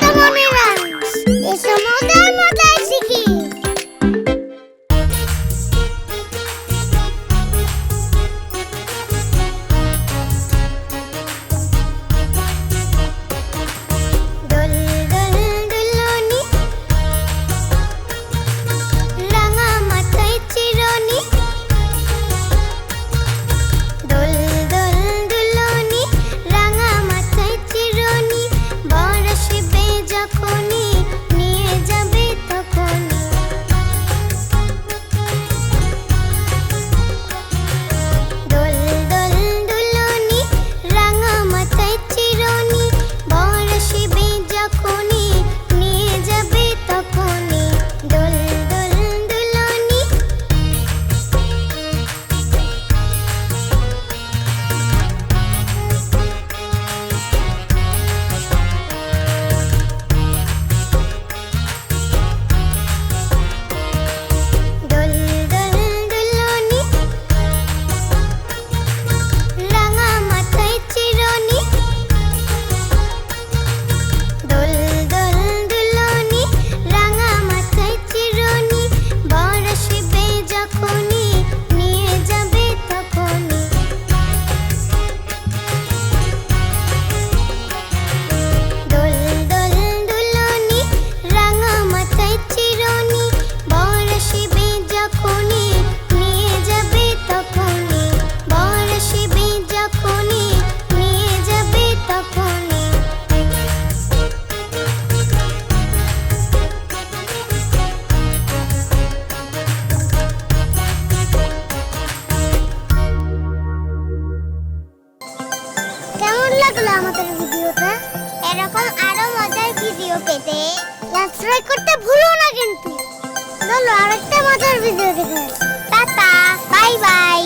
Moda moda moda. Eso moda moda. লাগল আমাদের ভিডিওটা? এরকম আরও মজার ভিডিও পেতে সাবস্ক্রাইব করতে ভুলো না কিন্তু। চলো আরেকটা মজার ভিডিও দেখে টাটা বাই বাই